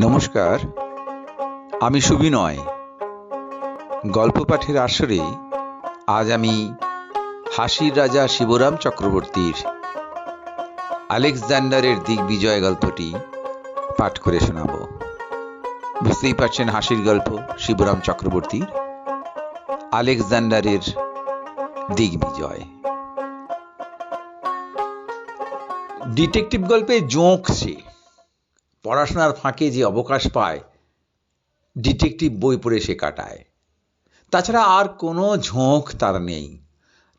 নমস্কার, আমি সুবিনয়। গল্প পাঠের আসরে আজ আমি হাসির রাজা শিবরাম চক্রবর্তীর আলেকজান্ডারের দিগ্বিজয় গল্পটি পাঠ করে শোনাব। বুঝতেই পারছেন হাসির গল্প শিবরাম চক্রবর্তীর আলেকজান্ডারের দিগ্বিজয়। ডিটেকটিভ গল্পে জোঁক সে। পড়াশোনার ফাঁকে যে অবকাশ পায়, ডিটেকটিভ বই পড়ে সে কাটায়। তাছাড়া আর কোনো ঝোঁক তার নেই।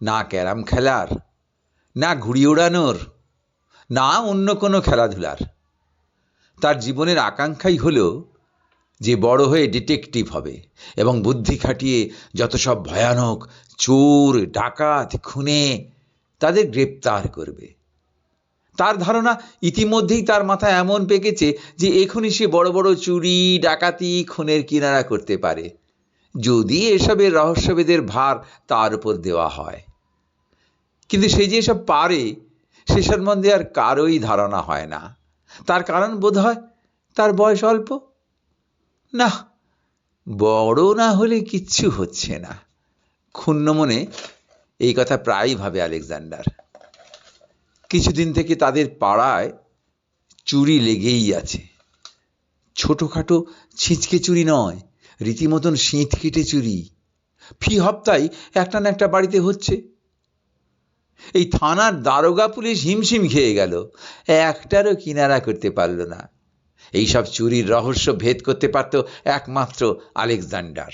না ক্যারাম খেলার, না ঘুড়ি ওড়ানোর, না অন্য কোনো খেলাধুলার। তার জীবনের আকাঙ্ক্ষাই হলো যে বড় হয়ে ডিটেকটিভ হবে এবং বুদ্ধি খাটিয়ে যত সব ভয়ানক চোর, ডাকাত, খুনে তাদের গ্রেপ্তার করবে। তার ধারণা ইতিমধ্যেই তার মাথায় এমন পেকেছে যে এখনই সে বড় বড় চুরি, ডাকাতি, খুনের কিনারা করতে পারে। যদি এসবের রহস্যভেদের ভার তার উপর দেওয়া হয়। কিন্তু সে যে এসব পারে, সে সম্বন্ধে আর কারোই ধারণা হয় না। তার কারণ বোধ হয় তার বয়স অল্প। না, বড় না হলে কিচ্ছু হচ্ছে না। ক্ষুণ্ণ মনে এই কথা প্রায়ই ভাবে আলেকজান্ডার। কিছুদিন থেকে তাদের পাড়ায় চুরি লেগেই আছে। ছোটোখাটো ছিঁচকে চুরি নয়, রীতিমতন শীত কেটে চুরি। ফি হপ্তায় একটা না একটা বাড়িতে হচ্ছে। এই থানার দারোগা পুলিশ হিমশিম খেয়ে গেল, একটারও কিনারা করতে পারল না। এইসব চুরির রহস্য ভেদ করতে পারত একমাত্র আলেকজান্ডার।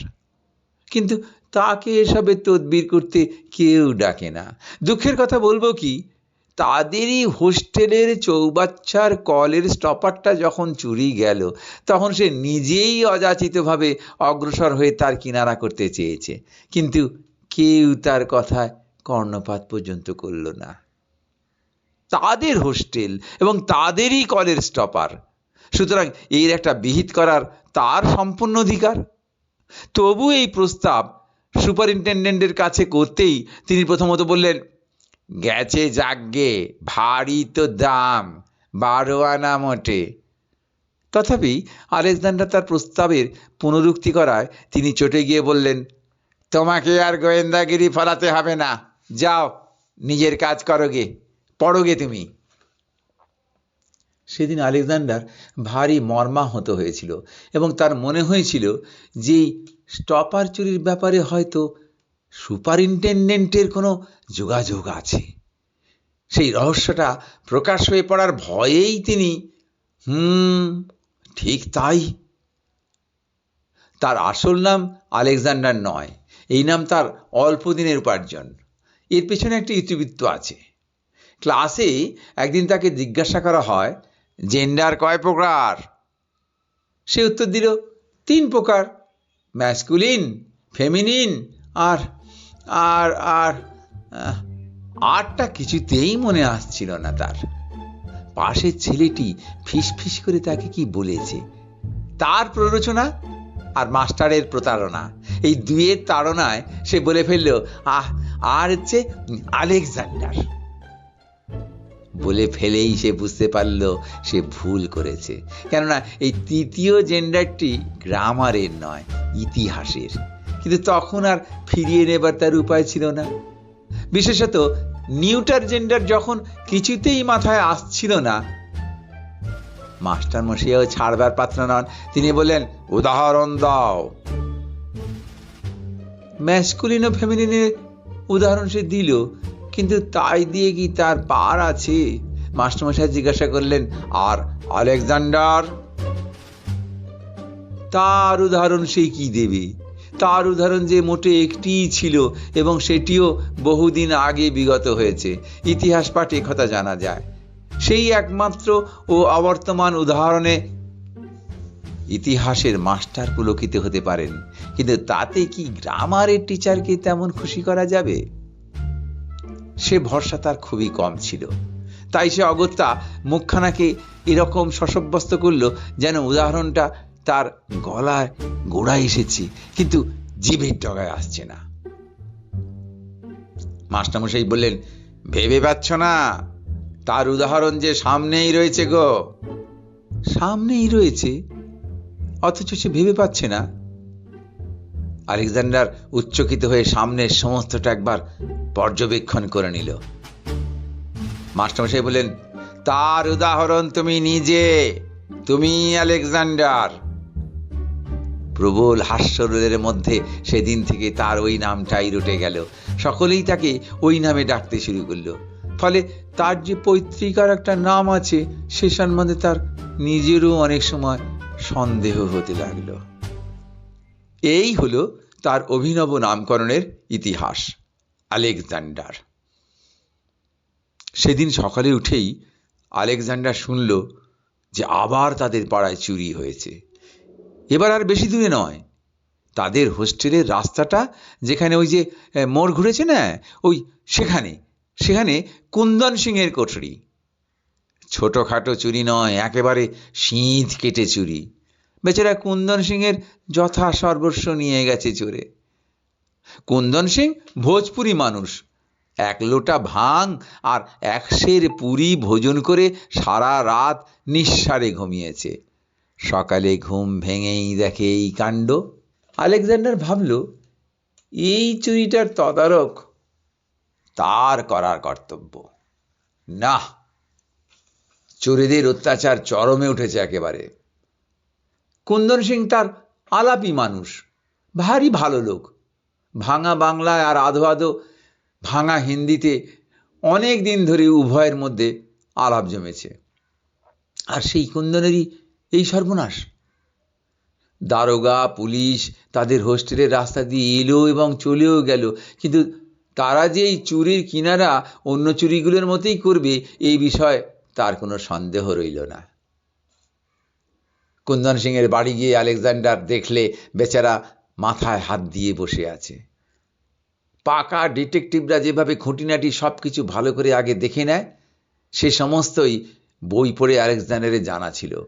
কিন্তু তাকে এসবের তদবির করতে কেউ ডাকে না। দুঃখের কথা বলব কি তাদেরই হোস্টেলের চৌবাচ্চার কলের স্টপারটা যখন চুরি গেল, তখন সে নিজেই অযাচিতভাবে অগ্রসর হয়ে তার কিনারা করতে চেয়েছে। কিন্তু কেউ তার কথায় কর্ণপাত পর্যন্ত করল না। তাদের হোস্টেল এবং তাদেরই কলের স্টপার। সুতরাং এর একটা বিহিত করার তার সম্পূর্ণ অধিকার। তবু এই প্রস্তাব সুপারিনটেন্ডেন্টের কাছে করতেই তিনি প্রথমত বললেন গেছে যাগ্গে, ভারী তো দাম বারো আনা মোটে। তথাপি আলেকজান্ডার তার প্রস্তাবের পুনরুক্তি করায় তিনি চটে গিয়ে বললেন, তোমাকে আর গোয়েন্দাগিরি ফলাতে হবে না। যাও, নিজের কাজ করো গে পড়ো গে তুমি। সেদিন আলেকজান্ডার ভারী মর্মাহত হয়েছিল এবং তার মনে হয়েছিল যে স্টপার চুরির ব্যাপারে হয়তো সুপারিনটেন্ডেন্টের কোনো যোগাযোগ আছে। সেই রহস্যটা প্রকাশ হয়ে পড়ার ভয়েই তিনি, হুম, ঠিক তাই। তার আসল নাম আলেকজান্ডার নয়, এই নাম তার অল্প দিনের উপার্জন। এর পেছনে একটি ইতিবৃত্ত আছে। ক্লাসে একদিন তাকে জিজ্ঞাসা করা হয়, জেন্ডার কয় প্রকার? সে উত্তর দিল, তিন প্রকার। ম্যাসকুলিন, ফেমিনিন আর আর আর আরটা কিছুতেই মনে আসছিল না তার। পাশের ছেলেটি ফিস ফিস করে তাকে কি বলেছে? তার প্ররোচনা আর মাস্টারের প্রতারণা। এই দুয়ের তাড়নায় সে বলে ফেলল, আহ, আর হচ্ছে আলেকজান্ডার। বলে ফেলেই সে বুঝতে পারল সে ভুল করেছে। কেননা এই তৃতীয় জেন্ডারটি গ্রামারের নয়, ইতিহাসের। কিন্তু তখন আর ফিরিয়ে নেবার তার উপায় ছিল না। বিশেষত নিউটার জেন্ডার যখন কিছুতেই মাথায় আসছিল না, মাস্টার মশাইও ছাড়বার পাত্র নন। তিনি বললেন, উদাহরণ দাও। ম্যাসকুলিন ও ফেমিনিনের উদাহরণ সে দিল, কিন্তু তাই দিয়ে কি তার পার আছে? মাস্টারমশাই জিজ্ঞাসা করলেন, আর আলেকজান্ডার? তার উদাহরণ সে কি দেবে? তার উদাহরণ যে মোটে একটিই ছিল এবং সেটিও বহুদিন আগে বিগত হয়েছে। ইতিহাস পাঠে কথা জানা যায়। সেই একমাত্র ও অবর্তমান উদাহরণে ইতিহাসের মাস্টার পুলকিত হতে পারেন। কিন্তু তাতে কি গ্রামারের টিচারকে তেমন খুশি করা যাবে? সে ভরসা তার খুবই কম ছিল। তাই সে অগত্যা মুখখানাকে এরকম সশব্যস্ত করল যেন উদাহরণটা তার গলায় গোড়ায় এসেছে, কিন্তু জিভের ডগায় আসছে না। মাস্টারমশাই বললেন, ভেবে পাচ্ছ না, তার উদাহরণ যে সামনেই রয়েছে গো। সামনেই রয়েছে? অথচ সে ভেবে পাচ্ছে না? আলেকজান্ডার উচ্চকিত হয়ে সামনের সমস্তটা একবার পর্যবেক্ষণ করে নিল। মাস্টারমশাই বললেন, তার উদাহরণ তুমি নিজে, তুমি আলেকজান্ডার। প্রবল হাস্যরোদের মধ্যে সেদিন থেকে তার ওই নামটাই রটে গেল। সকলেই তাকে ওই নামে ডাকতে শুরু করল। ফলে তার যে পৈতৃকার একটা নাম আছে, সে সম্বন্ধে তার নিজেরও অনেক সময় সন্দেহ হতে লাগল। এই হলো তার অভিনব নামকরণের ইতিহাস, আলেকজান্ডার। সেদিন সকালে উঠেই আলেকজান্ডার শুনল যে আবার তাদের পাড়ায় চুরি হয়েছে। এবার আর বেশি দূরে নয়। তাদের হোস্টেলের রাস্তাটা যেখানে ওই যে মোড় ঘুরেছে না, ওই সেখানে সেখানে কুন্দন সিংয়ের কোঠরি। ছোটোখাটো চুরি নয়, একেবারে শীত কেটে চুরি। বেচারা কুন্দন সিংয়ের যথা সর্বস্ব নিয়ে গেছে চোরে। কুন্দন সিং ভোজপুরি মানুষ। এক লোটা ভাং আর এক সের পুরি ভোজন করে সারা রাত নিঃসারে ঘুমিয়েছে। সকালে ঘুম ভেঙেই দেখে এই কাণ্ড। আলেকজান্ডার ভাবল, এই চুরিটার তদারক তার করার কর্তব্য। না চোরেদের অত্যাচার চরমে উঠেছে একেবারে। কুন্দন সিং তার আলাপি মানুষ, ভারী ভালো লোক। ভাঙা বাংলায় আর আধো আধো ভাঙা হিন্দিতে অনেক দিন ধরে উভয়ের মধ্যে আলাপ জমেছে। আর সেই কুন্দনেরই সর্বনাশ। দারোগা, পুলিশ তাদের হোস্টেলের রাস্তা দিয়ে এলো এবং চলেও গেল। কিন্তু তারা যে এই চুরির কিনারা অন্য চুরিগুলোর মতোই করবে, এই বিষয়ে তার কোনো সন্দেহ রইল না। কুন্দন সিংয়ের বাড়ি গিয়ে আলেকজান্ডার দেখলে বেচারা মাথায় হাত দিয়ে বসে আছে। পাকা ডিটেকটিভরা যেভাবে খুঁটিনাটি সব কিছু ভালো করে আগে দেখে নেয়, সে সমস্তই বই পড়ে আলেকজান্ডারের জানা ছিল।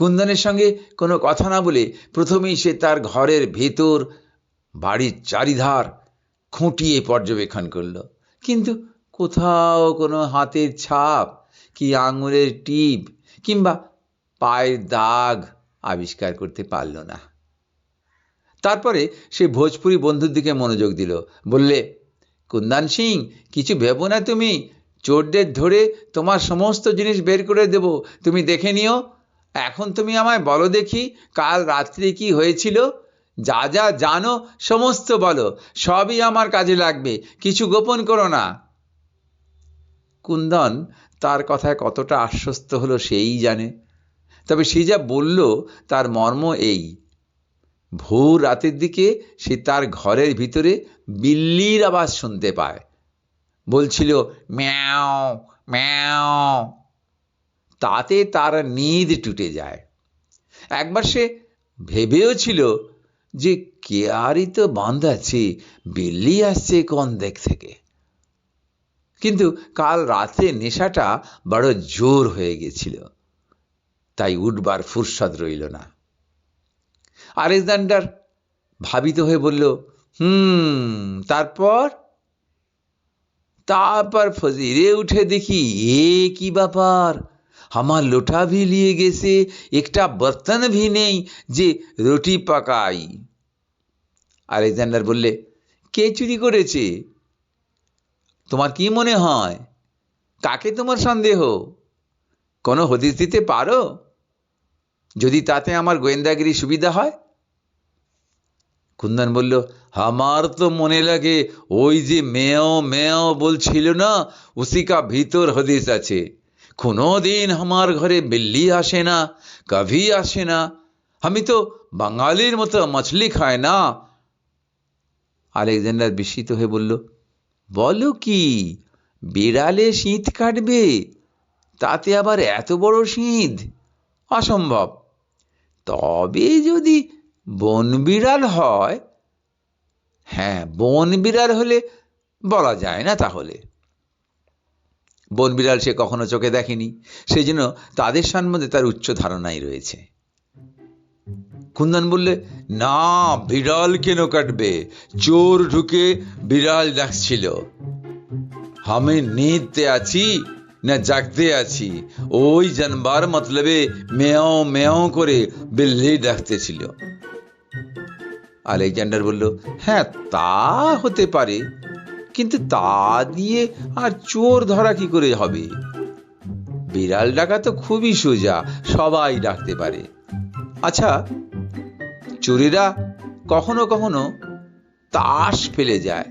কুন্দনের সঙ্গে কোনো কথা না বলে প্রথমেই সে তার ঘরের ভেতর বাড়ির চারিধার খুঁটিয়ে পর্যবেক্ষণ করল। কিন্তু কোথাও কোনো হাতের ছাপ কি আঙুলের টিপ কিংবা পায়ের দাগ আবিষ্কার করতে পারল না। তারপরে সে ভোজপুরি বন্ধুর দিকে মনোযোগ দিল। বললে, কুন্দান সিং, কিছু ভেবো না তুমি? চোরদের ধরে তোমার সমস্ত জিনিস বের করে দেব। তুমি দেখে নিও। এখন তুমি আমায় বলো দেখি, কাল রাত্রে কি হয়েছিল? যা যা জানো, সমস্ত বলো, সবই আমার কাজে লাগবে, কিছু গোপন করো না। কুন্দন তার কথায় কতটা আশ্বস্ত হলো সেই জানে। তবে সে যা বলল, তার মর্ম এই। ভোর রাতের দিকে সে তার ঘরের ভিতরে বিল্লির আওয়াজ শুনতে পায়। বলছিল, ম্যাও ম্যাও। তাতে তার নিদ টুটে যায়। একবার সে ভেবেও ছিল যে কেয়ারই তো বাঁধ আছে বিল্লি আসছে কোন দিক থেকে। কিন্তু কাল রাতে নেশাটা বড় জোর হয়ে গেছিল, তাই উঠবার ফুরসদ রইল না। আলেকজান্ডার ভাবিত হয়ে বলল, হুম, তারপর? তারপর ফজিরে উঠে দেখি এ কি ব্যাপার? আমার লোটা ভি লিয়ে গেছে, একটা বর্তন ভি নেই যে রুটি পাকাই। আলেকজান্ডার বললে, কে চুরি করেছে? তোমার কি মনে হয়? কাকে তোমার সন্দেহ? কোনো হদিস দিতে পারো? যদি তাতে আমার গোয়েন্দাগিরি সুবিধা হয়? কুন্দন বলল আমার তো মনে লাগে, ওই যে মেয় মেয় বলছিল না উসিকা ভিতর হদিস আছে। কোনো দিন আমার ঘরে বিল্লি আসে না, কাভি আসে না। আমি তো বাঙালির মতো মাছলি খায় না। আলেকজান্ডার বিস্মিত হয়ে বলল, বলো কি, বিড়ালে শীত কাটবে, তাতে আবার এত বড় শীত? অসম্ভব। তবে যদি বন বিড়াল হয় হ্যাঁ বন বিড়াল হলে বলা যায় না তাহলে। বন বিড়াল সে কখনো চোখে দেখেনি। সেই জন্য তাদের সম্বন্ধে তার উচ্চ ধারণাই রয়েছে। কুন্দন বললে, না, বিড়াল কেন কাটবে? চোর ঢুকে বিড়াল ডাকছিল। আমি নিতে আছি না জাগতে আছি। ওই জানবার মতলবে মেয়াও মেয়াও করে বিল্লি ডাকতেছিল। আলেকজান্ডার বলল হ্যাঁ তা হতে পারে। কিন্তু তা দিয়ে আর চোর ধরা কি করে হবে? বিড়াল ডাকা তো খুবই সোজা, সবাই ডাকতে পারে। আচ্ছা চোরেরা কখনো কখনো তাস ফেলে যায়।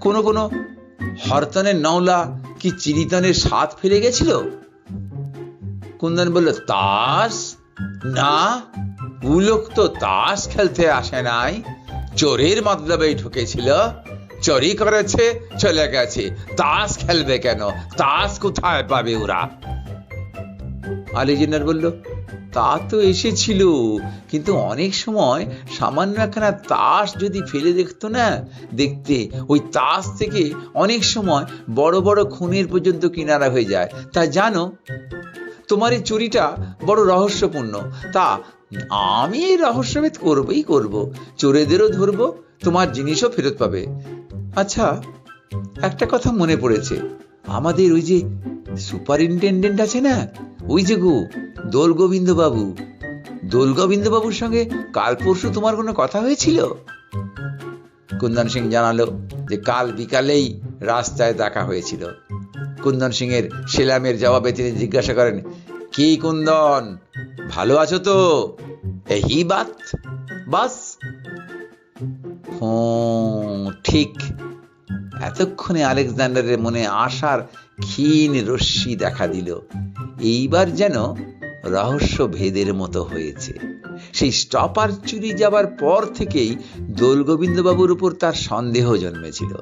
কোনো কোনো হরতনের নওলা কি চিরিতনের স্বাদ ফেলে গেছিল? কুন্দন বলল, তাস? না, উলোক তো তাস খেলতে আসে নাই। চোরের মতলবেই ঢুকেছিল চুরি করেছে, চলে গেছে। তাস খেলবে কেন? তাস কোথায় পাবে ওরা? আলিজেনার বলল, তা তো এসেছিল। কিন্তু অনেক সময় সামান্য একখানা তাস যদি ফেলে দেখতো না, দেখতে ওই তাস থেকে অনেক সময় বড় বড় খুনের পর্যন্ত কিনারা হয়ে যায়। তা জানো, তোমার এই চুরিটা বড় রহস্যপূর্ণ। তা আমি এই রহস্যভেদ করবই করব। চোরেদেরও ধরবো, তোমার জিনিসও ফেরত পাবে। আচ্ছা একটা কথা মনে পড়েছে। আমাদের ওই যে সুপারিনটেন্ডেন্ট আছে না? ওই যে গো দোল বাবু দোল বাবুর সঙ্গে কাল পরশু তোমার কোনো কথা হয়েছিল? কুন্দন সিং জানালো যে কাল বিকালেই রাস্তায় দেখা হয়েছিল। কুন্দন সিং এর সেলামের জবাবে তিনি জিজ্ঞাসা করেন, কি কুন্দন, ভালো আছো তো? এই বাত, বাস ঠিক। এতক্ষণে আলেকজান্ডারের মনে আশার ক্ষীণ রশ্মি দেখা দিল। এইবার যেন রহস্য ভেদের মতো হয়েছে। সেই স্টপার চুরি যাবার পর থেকেই দোলগোবিন্দবাবুর উপর তার সন্দেহ জন্মেছিল।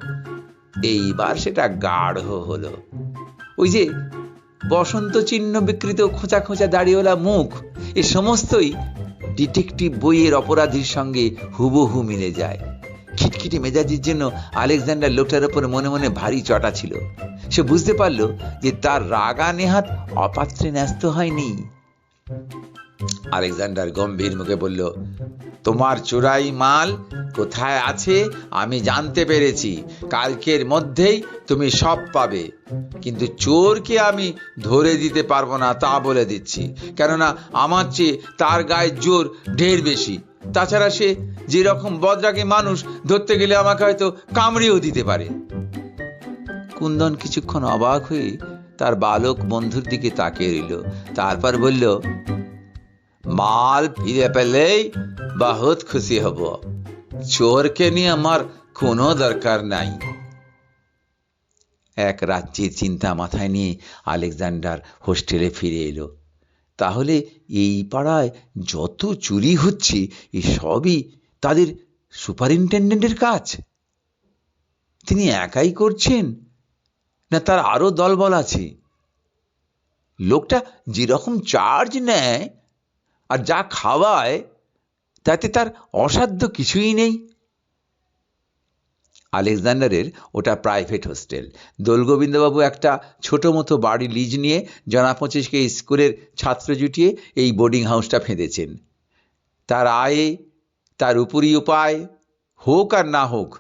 এইবার সেটা গাঢ় হলো। ওই যে বসন্ত চিহ্ন বিকৃত খোঁচা খোঁচা দাড়িওয়ালা মুখ, এ সমস্তই ডিটেকটিভ বইয়ের অপরাধীর সঙ্গে হুবহু মিলে যায়। খিটখিটে মেজাজির জন্য আলেকজান্ডার লোকটার ওপর মনে মনে ভারী চটা ছিল। সে বুঝতে পারল যে তার রাগা নেহাত অপাত্রে ন্যস্ত হয়নি। আলেকজান্ডার গম্ভীর মুখে বলল, তোমার চোরাই মাল কোথায় আছে আমি জানতে পেরেছি। কালকের মধ্যেই তুমি সব পাবে। কিন্তু চোরকে আমি ধরে দিতে পারব না তা বলে দিচ্ছি। কেননা আমার চেয়ে তার গায়ে জোর ঢের বেশি। তাছাড়া সে যেরকম বদরাগে মানুষ ধরতে গেলে আমাকে হয়তো কামড়েও দিতে পারে। কুন্দন কিছুক্ষণ অবাক হয়ে তার বালক বন্ধুর দিকে তাকিয়ে রইল। তারপর বলল মাল ফিরে পেলেই বহুত খুশি হব। চোরকে নিয়ে আমার কোনো দরকার নাই। এক রাজ্যের চিন্তা মাথায় নিয়ে আলেকজান্ডার হোস্টেলে ফিরে এলো। তাহলে এই পাড়ায় যত চুরি হচ্ছে সবই তাদের সুপারিনটেন্ডেন্টের কাজ? তিনি একাই করছেন? না তার আরও দলবল আছে? লোকটা যেরকম চার্জ নেয় আর যা খাওয়ায়, তাতে তার অসাধ্য কিছুই নেই। আলেকজান্ডারের ওটা প্রাইভেট হোস্টেল। দোলগোবিন্দবাবু একটা ছোট মতো বাড়ি লিজ নিয়ে জনা পঁচিশকে স্কুলের ছাত্র জুটিয়ে এই বোর্ডিং হাউসটা ফেঁদেছেন। তার আয়ে, তার উপরই উপায়, হোক আর না হোক,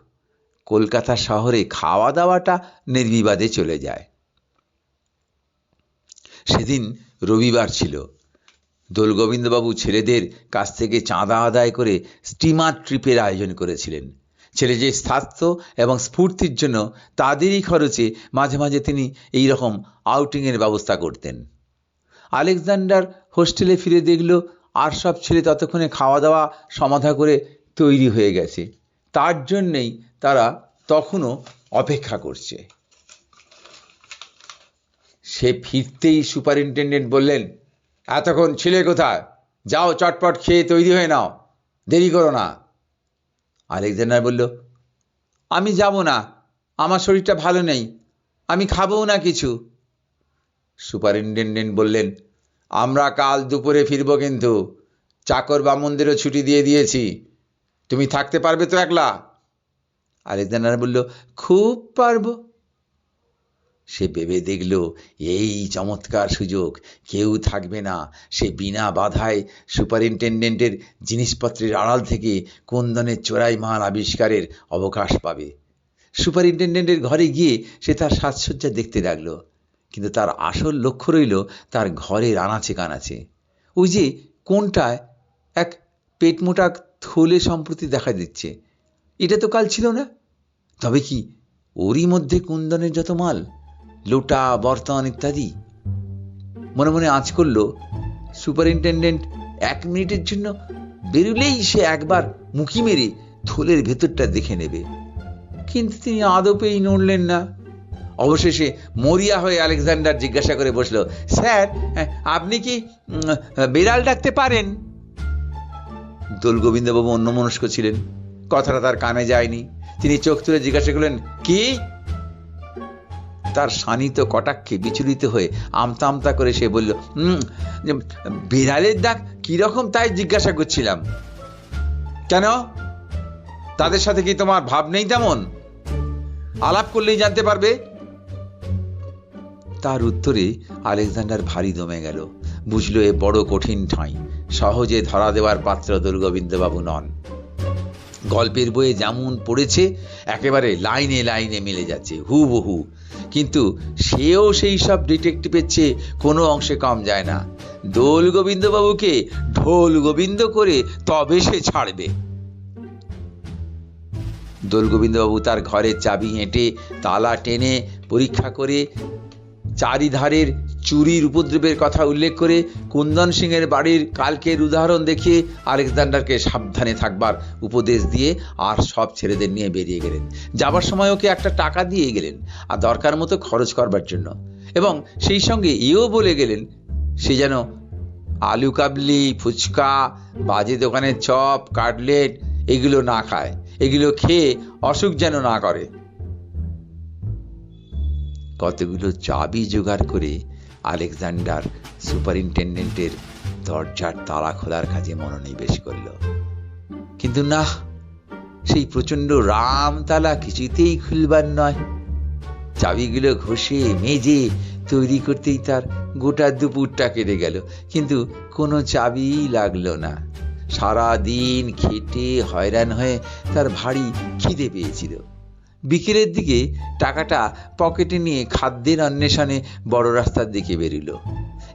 কলকাতা শহরে খাওয়া দাওয়াটা নির্বিবাদে চলে যায়। সেদিন রবিবার ছিল। দোলগোবিন্দবাবু ছেলেদের কাছ থেকে চাঁদা আদায় করে স্টিমার ট্রিপের আয়োজন করেছিলেন। ছেলে যে স্বাস্থ্য এবং স্ফূর্তির জন্য তাদেরই খরচে মাঝে মাঝে তিনি এই রকম আউটিংয়ের ব্যবস্থা করতেন। আলেকজান্ডার হোস্টেলে ফিরে দেখল, আর সব ছেলে ততক্ষণে খাওয়া দাওয়া সমাধা করে তৈরি হয়ে গেছে। তার জন্যেই তারা তখনও অপেক্ষা করছে। সে ফিরতেই সুপারিনটেন্ডেন্ট বললেন এতক্ষণ ছিলে কোথায়? যাও, চটপট খেয়ে তৈরি হয়ে নাও। দেরি করো না। আলেকজান্ডার বলল, আমি যাব না। আমার শরীরটা ভালো নেই। আমি খাবও না কিছু। সুপারিনটেন্ডেন্ট বললেন, আমরা কাল দুপুরে ফিরব কিন্তু। চাকর বামুনদেরও ছুটি দিয়ে দিয়েছি। তুমি থাকতে পারবে তো একলা? আলেকজান্ডার বলল, খুব পারব। সে ভেবে দেখল, এই চমৎকার সুযোগ। কেউ থাকবে না। সে বিনা বাধায় সুপারিনটেন্ডেন্টের জিনিসপত্রের আড়াল থেকে কুন্দনের চোরাই মাল আবিষ্কারের অবকাশ পাবে। সুপারিনটেন্ডেন্টের ঘরে গিয়ে সে তার সাজসজ্জা দেখতে লাগল, কিন্তু তার আসল লক্ষ্য রইল তার ঘরের আনাচে কানাচে। ওই যে কোনটায় এক পেটমোটা থলে সম্প্রতি দেখা দিচ্ছে। এটা তো কাল ছিল না? তবে কি ওরই মধ্যে কুন্দনের যত মাল? লোটা বর্তন ইত্যাদি। মনে মনে আঁচ করল, সুপারিনটেন্ডেন্ট এক মিনিটের জন্য বেরুলেই সে একবার মুখি মেরে থলের ভেতরটা দেখে নেবে। কিন্তু তিনি আদপেই নড়লেন না। অবশেষে মরিয়া হয়ে আলেকজান্ডার জিজ্ঞাসা করে বসল, স্যার, আপনি কি বিড়াল ডাকতে পারেন? দোল গোবিন্দবাবু অন্যমনস্ক ছিলেন। কথাটা তার কানে যায়নি। তিনি চোখ তুলে জিজ্ঞাসা করলেন, কি? তার শানিত কটাক্ষে বিচলিত হয়ে আমতা আমতা করে সে বলল "উম, যে বিড়ালের ডাক কীরকম তাই জিজ্ঞাসা করছিলাম। কেন? তাদের সাথে কি তোমার ভাব নেই তেমন? আলাপ করলেই জানতে পারবে? তার উত্তরে আলেকজান্ডার ভারী দমে গেল বুঝলো এ বড় কঠিন ঠাঁই সহজে ধরা দেওয়ার পাত্র দুর্গোবিন্দবাবু নন। গল্পের বইয়ে যেমন পড়েছে, একেবারে লাইনে লাইনে মিলে যাচ্ছে হু বহু কিন্তু সেও সেই সব ডিটেকটিভের চেয়ে কোনো অংশে কম যায় না। দোল গোবিন্দবাবুকে ঢোল গোবিন্দ করে তবে সে ছাড়বে। দোল গোবিন্দবাবু তার ঘরের চাবি হেঁটে তালা টেনে পরীক্ষা করে চারিধারের চুরির উপদ্রবের কথা উল্লেখ করে কুন্দন সিংয়ের বাড়ির কালকের উদাহরণ দেখিয়ে আলেকজান্ডারকে সাবধানে থাকবার উপদেশ দিয়ে আর সব ছেলেদের নিয়ে বেরিয়ে গেলেন। যাবার সময় ওকে একটা টাকা দিয়ে গেলেন আর দরকার মতো খরচ করবার জন্য। এবং সেই সঙ্গে এও বলে গেলেন, সে যেন আলু কাবলি, ফুচকা, বাজে দোকানের চপ, কাটলেট এগুলো না খায়, এগুলো খেয়ে অসুখ যেন না করে। কতগুলো চাবি জোগাড় করে আলেকজান্ডার সুপারিনটেন্ডেন্টের দরজার তালা খোলার কাজে মনোনিবেশ করল। কিন্তু না সেই প্রচণ্ড রাম তালা কিছুতেই খুলবার নয়। চাবিগুলো ঘষে মেজে তৈরি করতেই তার গোটা দুপুরটা কেটে গেল। কিন্তু কোনো চাবিই লাগল না। সারা দিন খেটে হয়রান হয়ে তার ভারী খিদে পেয়েছিল। বিকেলের দিকে টাকাটা পকেটে নিয়ে খাদ্যের অন্বেষণে বড় রাস্তার দিকে বেরিল।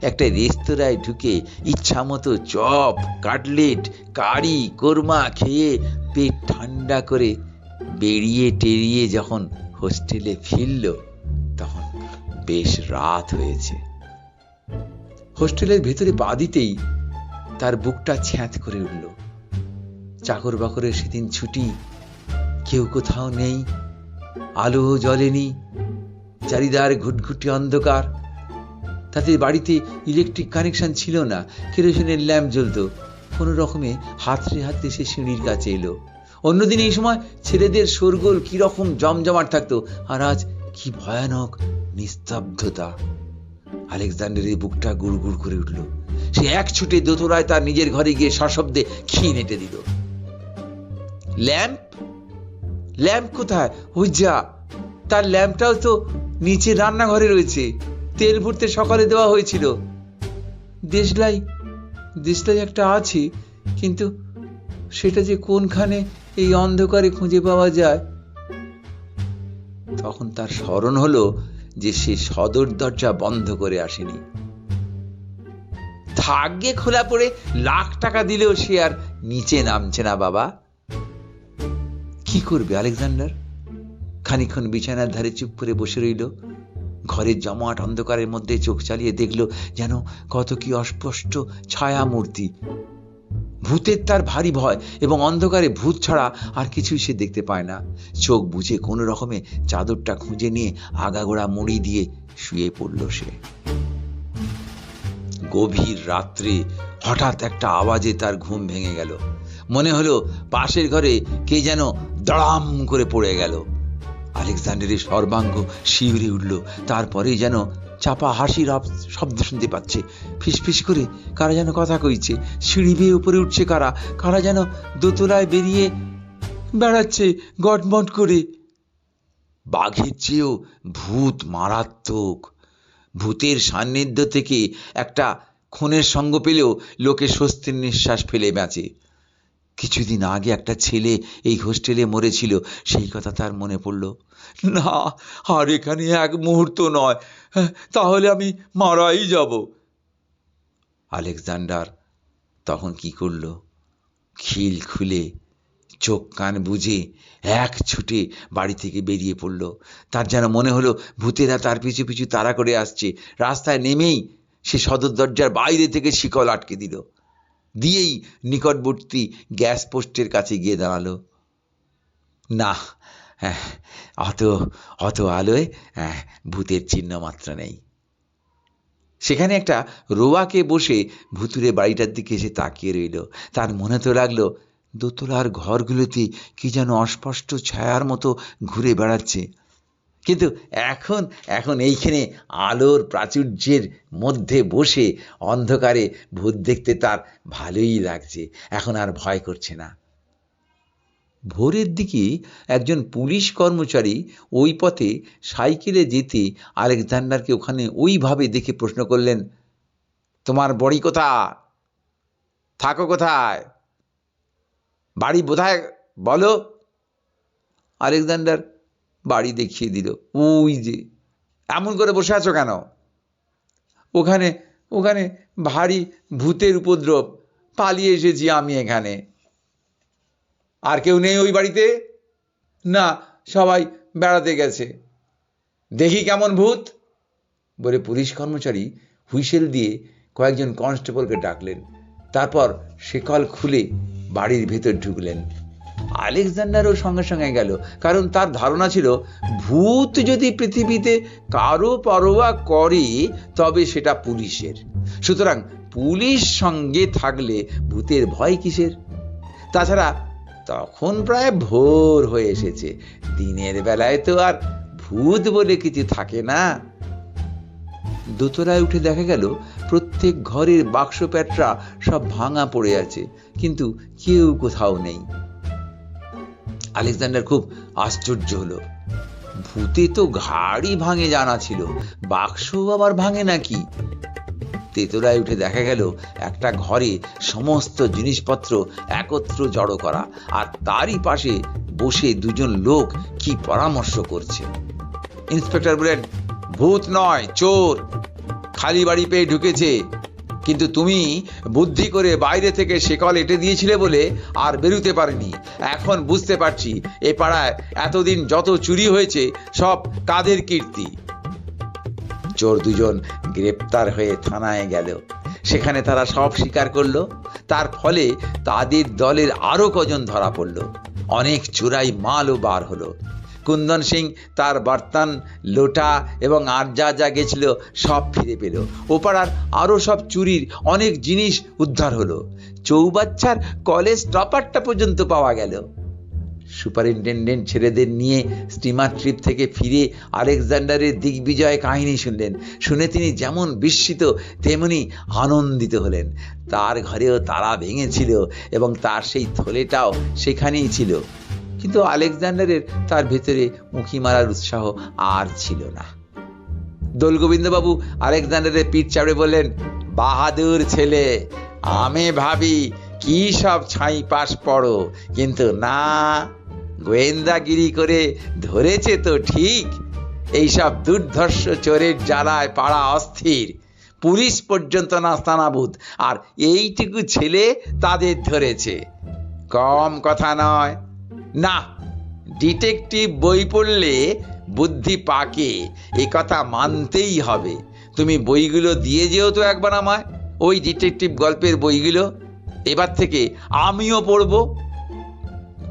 একটা রেস্তোরাঁয় ঢুকে ইচ্ছা মতো চপ, কাটলেট, কারি, কোরমা খেয়ে পেট ঠান্ডা করে বেরিয়ে টেরিয়ে যখন হোস্টেলে ফিরল, তখন বেশ রাত হয়েছে। হোস্টেলের ভেতরে পা দিতেই তার বুকটা ছ্যাঁত করে উঠল। চাকর বাকরের সেদিন ছুটি, কেউ কোথাও নেই আলো জ্বলেনি, চারিদার ঘুটঘুটি অন্ধকার। তাদের বাড়িতে ইলেকট্রিক কানেকশন ছিল না, কেরোসিনের ল্যাম্প জ্বলতো। কোনো রকমে হাতড়ে হাতড়ে সে সিঁড়ির কাছে এলো। অন্যদিন এই সময় ছেলেদের শোরগোল কীরকম জমজমাট থাকতো, আর আজ কি ভয়ানক নিস্তব্ধতা। আলেকজান্ডারের বুকটা গুড় করে উঠল। সে এক ছুটে দোতলায় তার নিজের ঘরে গিয়ে সশব্দে ক্ষীণ এঁটে দিল। ল্যাম্প ল্যাম্প কোথায়? ওই যা। তার ল্যাম্পটাও তো নিচে রান্নাঘরে রয়েছে। তেল ভরতে সকালে দেওয়া হয়েছিল। দেশলাই দেশলাই একটা আছে, কিন্তু সেটা যে কোনখানে এই অন্ধকারে খুঁজে পাওয়া যায়? তখন তার স্মরণ হলো যে সে সদর দরজা বন্ধ করে আসেনি। থাকগে খোলা পড়ে লাখ টাকা দিলেও সে আর নিচে নামছে না, বাবা। কি করবে আলেকজান্ডার? খানিক্ষণ বিছানার ধারে চুপ করে বসে রইল। ঘরের জমাট অন্ধকারের মধ্যে চোখ চালিয়ে দেখল যেন কত কি অস্পষ্ট ছায়া মূর্তি ভূতের তার ভারী ভয় এবং অন্ধকারে ভূত ছাড়া আর কিছুই সে দেখতে পায় না। চোখ বুঝে কোনো রকমে চাদরটা খুঁজে নিয়ে আগাগোড়া মুড়ি দিয়ে শুয়ে পড়ল সে। গভীর রাত্রে হঠাৎ একটা আওয়াজে তার ঘুম ভেঙে গেল। মনে হলো পাশের ঘরে কে যেন দড়াম করে পড়ে গেল। আলেকজান্ডারের সর্বাঙ্গ শিউরে উঠল তারপরে যেন চাপা হাসির শব্দ শুনতে পাচ্ছে। ফিসফিস করে কারা যেন কথা কইছে, সিঁড়ি বেয়ে উপরে উঠছে কারা কারা যেন দোতলায় বেরিয়ে বেড়াচ্ছে গটমট করে। বাঘের চেয়েও ভূত মারাত্মক। ভূতের সান্নিধ্য থেকে একটা খুনের সঙ্গ পেলেও লোকে স্বস্তির নিঃশ্বাস ফেলে বাঁচে। কিছুদিন আগে একটা ছেলে এই হোস্টেলে মরেছিল। সেই কথা তার মনে পড়ল। না আর এখানে এক মুহূর্ত নয়। হ্যাঁ, তাহলে আমি মারাই যাব। আলেকজান্ডার তখন কি করল? খিল খুলে চোখ কান বুঝে এক ছুটে বাড়ি থেকে বেরিয়ে পড়ল। তার যেন মনে হলো ভূতেরা তার পিছু পিছু তাড়া করে আসছে। রাস্তায় নেমেই সে সদর দরজার বাইরে থেকে শিকল আটকে দিল। দিয়েই নিকটবর্তী গ্যাস পোস্টের কাছে গিয়ে দাঁড়াল। না হ্যাঁ, অত অত আলোয় হ্যাঁ, ভূতের চিহ্ন মাত্র নেই। সেখানে একটা রোয়াকে বসে ভুতুরে বাড়িটার দিকে এসে তাকিয়ে রইল। তার মনে তো লাগল দোতলার ঘরগুলোতে কি যেন অস্পষ্ট ছায়ার মতো ঘুরে বেড়াচ্ছে। কিন্তু এখন এখন এইখানে আলোর প্রাচুর্যের মধ্যে বসে অন্ধকারে ভূত দেখতে তার ভালোই লাগছে। এখন আর ভয় করছে না। ভোরের দিকে একজন পুলিশ কর্মচারী ওই পথে সাইকেলে যেতে আলেকজান্ডারকে ওখানে ওইভাবে দেখে প্রশ্ন করলেন, তোমার বড়ি কোথা থাকো কোথায়? বাড়ি বোধহয় বলো। আলেকজান্ডার বাড়ি দেখিয়ে দিল। ওই যে, এমন করে বসে আছো কেন? ওখানে ওখানে ভারী ভূতের উপদ্রব, পালিয়ে এসেছি আমি এখানে। আর কেউ নেই ওই বাড়িতে? না, সবাই বেড়াতে গেছে। দেখি কেমন ভূত। বলে পুলিশ কর্মচারী হুইসেল দিয়ে কয়েকজন কনস্টেবলকে ডাকলেন। তারপর সেকল খুলে বাড়ির ভেতর ঢুকলেন। আলেকজান্ডারও সঙ্গে সঙ্গে গেল। কারণ তার ধারণা ছিল, ভূত যদি পৃথিবীতে কারও পরোয়া করে, তবে সেটা পুলিশের। সুতরাং পুলিশ সঙ্গে থাকলে ভূতের ভয় কিসের? তাছাড়া তখন প্রায় ভোর হয়ে এসেছে। দিনের বেলায় তো আর ভূত বলে কিছু থাকে না। দোতলায় উঠে দেখা গেল, প্রত্যেক ঘরের বাক্স প্যাটরা সব ভাঙা পড়ে আছে। কিন্তু কেউ কোথাও নেই। আলেকজান্ডার খুব আশ্চর্য হলো। ভূতে তো ঘাড়ি ভাঙে জানা ছিল বাক্স আবার ভাঙে নাকি? তেতলায় উঠে দেখা গেল, একটা ঘরে সমস্ত জিনিসপত্র একত্র জড়ো করা, আর তারই পাশে বসে দুজন লোক কি পরামর্শ করছে। ইন্সপেক্টর বলেন ভূত নয়, চোর! খালি বাড়ি পেয়ে ঢুকেছে। কিন্তু তুমি বুদ্ধি করে বাইরে থেকে শেকল এঁটে দিয়েছিলে বলে আর বেরুতে পারেনি। এখন বুঝতে পারছি এ পাড়ায় এতদিন যত চুরি হয়েছে, সব কাদের কীর্তি। চোর দুজন গ্রেপ্তার হয়ে থানায় গেল। সেখানে তারা সব স্বীকার করল। তার ফলে তাদের দলের আরও কজন ধরা পড়ল। অনেক চোরাই মালও বার হলো। কুন্দন সিং, তার বর্তন, লোটা এবং আর যা যা গেছিল সব ফিরে পেল। ওপাড়ার আরও সব চুরির অনেক জিনিস উদ্ধার হলো। চৌবাচ্চার কলেজ টপারটা পর্যন্ত পাওয়া গেল। সুপারিনটেন্ডেন্ট ছেলেদের নিয়ে স্টিমার ট্রিপ থেকে ফিরে আলেকজান্ডারের দিগ্বিজয় কাহিনী শুনলেন। শুনে তিনি যেমন বিস্মিত, তেমনি আনন্দিত হলেন। তার ঘরেও তারা ভেঙেছিল এবং তার সেই থলেটাও সেখানেই ছিল। কিন্তু আলেকজান্ডারের তার ভেতরে উঁকি মারার উৎসাহ আর ছিল না। দোলগোবিন্দবাবু আলেকজান্ডারের পিঠ চাপড়ে বললেন, বাহাদুর ছেলে, আমি ভাবি কি সব ছাই পাশ পড়ো, কিন্তু না, গোয়েন্দাগিরি করে ধরেছে তো ঠিক। এইসব দুর্ধর্ষ চোরের জ্বালায় পাড়া অস্থির। পুলিশ পর্যন্ত নাস্তানাবুদ আর এইটুকু ছেলে তাদের ধরেছে। কম কথা নয় না, ডিটেকটিভ বই পড়লে বুদ্ধি পাকে, এ কথা মানতেই হবে। তুমি বইগুলো দিয়ে যেও তো একবার আমায়, ওই ডিটেকটিভ গল্পের বইগুলো। এবার থেকে আমিও পড়ব।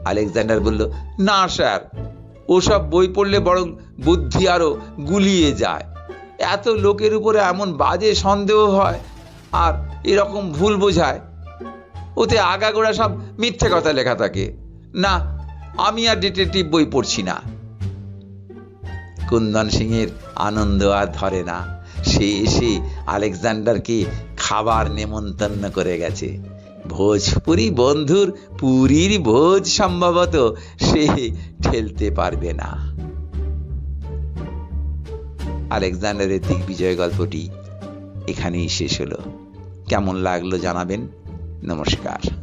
আলেকজান্ডার বলল, না, স্যার, ওসব বই পড়লে বরং বুদ্ধি আরও গুলিয়ে যায়। এত লোকের উপরে এমন বাজে সন্দেহ হয়, আর এরকম ভুল বোঝায়। ওতে আগাগোড়া সব মিথ্যে কথা লেখা থাকে। না আমি আর ডিটেকটিভ বই পড়ছি না। কুন্দন সিংয়ের আনন্দ আর ধরে না। সে এসে আলেকজান্ডারকে খাবার নেমন্তন্ন করে গেছে। ভোজপুরি বন্ধুর পুরীর ভোজ সম্ভবত সে ঠেলতে পারবে না। আলেকজান্ডারের দিগ্বিজয় গল্পটি এখানেই শেষ হলো। কেমন লাগল জানাবেন? নমস্কার।